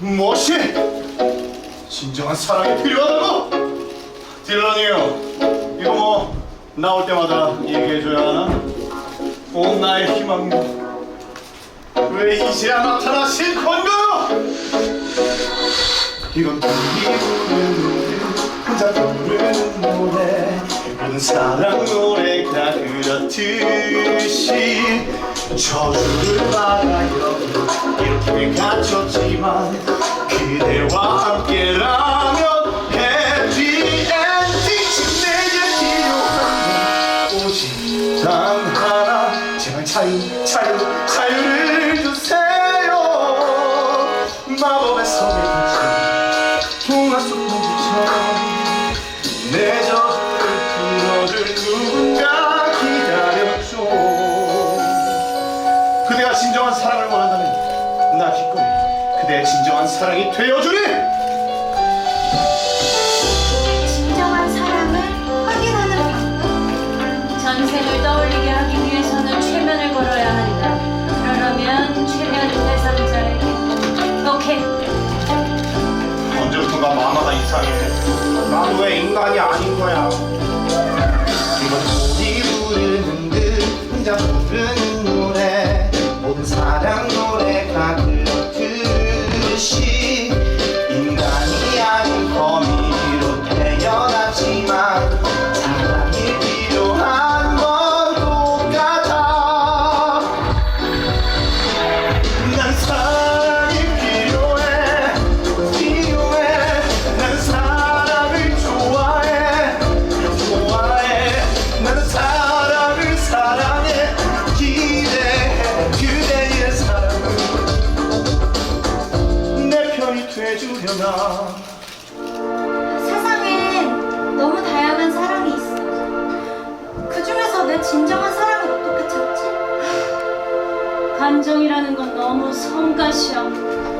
무엇이 진정한 사랑이 필요하다고? 딜런이요 이거 뭐 나올 때마다 얘기해줘야 하나? 온 나의 희망이 왜 이제야 나타나신 건가요? 이건 우리 부르는 혼자 부르는 노래 모든 사랑 노래가 그렇듯이 저주를 받아요 이렇게 갇혔지만 그대와 함께라면 해피 엔딩 내게 필요한 건 오직 단 하나. 제발 자유 자유 자유를 주세요. 마법의 섬에 기꺼이 그대의 진정한 사랑이 되어주리 진정한 사랑을 확인하는 방법. 전생을 떠올리게 하기 위해서는 최면을 걸어야 한다. 그러려면 최면 대상자에게. 오케이. 언제부턴가 마마가 이상해 나도 왜 인간이 아닌 거야 이건 우리 부르는 듯 혼자 부르는 돼주려나 세상엔 너무 다양한 사랑이 있어. 그 중에서 내 진정한 사랑을 어떻게 찾지? 감정이라는 건 너무 성가셔.